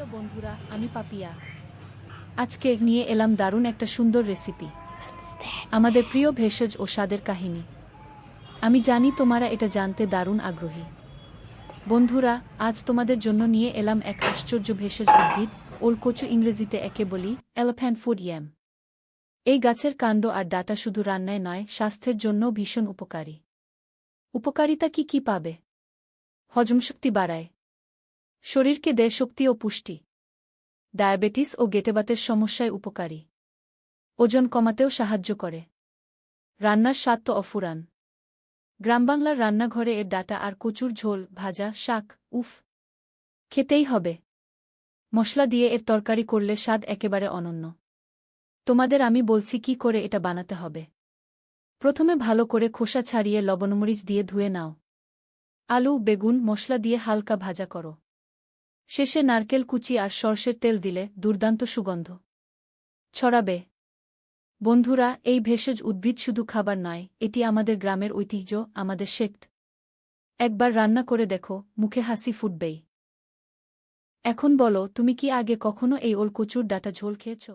Hello বন্ধুরা, আমি পাপিয়া। আজকে নিয়ে এলাম দারুণ একটা সুন্দর রেসিপি আমাদের প্রিয় ভেষজ ও স্বাদের কাহিনী। আমি জানি তোমরা এটা জানতে দারুণ আগ্রহী। বন্ধুরা, আজ তোমাদের জন্য নিয়ে এলাম এক আশ্চর্য ভেষজ উদ্ভিদ, ওলকচু ইংরেজিতে একে বলি এলফ্যান্ট ফুড ইয়াম। এই গাছের কাণ্ড আর ডাটা শুধু রান্নায় নয়, স্বাস্থ্যের জন্য ভীষণ উপকারী। উপকারিতা কি কি পাবে? হজমশক্তি বাড়ায়। শরীরকে দেয় শক্তি ও পুষ্টি। ডায়াবেটিস ও গেটেবাতের সমস্যায় উপকারী। ওজন কমাতেও সাহায্য করে। রান্নার স্বাদ তো অফুরান। গ্রামবাংলার রান্নাঘরে এর ডাটা আর কচুর ঝোল, ভাজা, শাক, উফ। খেতেই হবে। মশলা দিয়ে এর তরকারি করলে স্বাদ একেবারে অনন্য। তোমাদের আমি বলছি কি করে এটা বানাতে হবে। প্রথমে ভালো করে খোসা ছাড়িয়ে লবণমরিচ দিয়ে ধুয়ে নাও। আলু, বেগুন, মশলা দিয়ে হালকা ভাজা করো। শেষে নারকেল কুচি আর সর্ষের তেল দিলে দুর্দান্ত সুগন্ধ। ছড়াবে। বন্ধুরা, এই ভেষজ উদ্ভিদ শুধু খাবার নয়, এটি আমাদের গ্রামের ঐতিহ্য, আমাদের শেক্ট একবার রান্না করে দেখো, মুখে হাসি ফুটবেই। এখন বলো, তুমি কি আগে কখনো এই ওলকচুর ডাটা ঝোল খেয়েছ?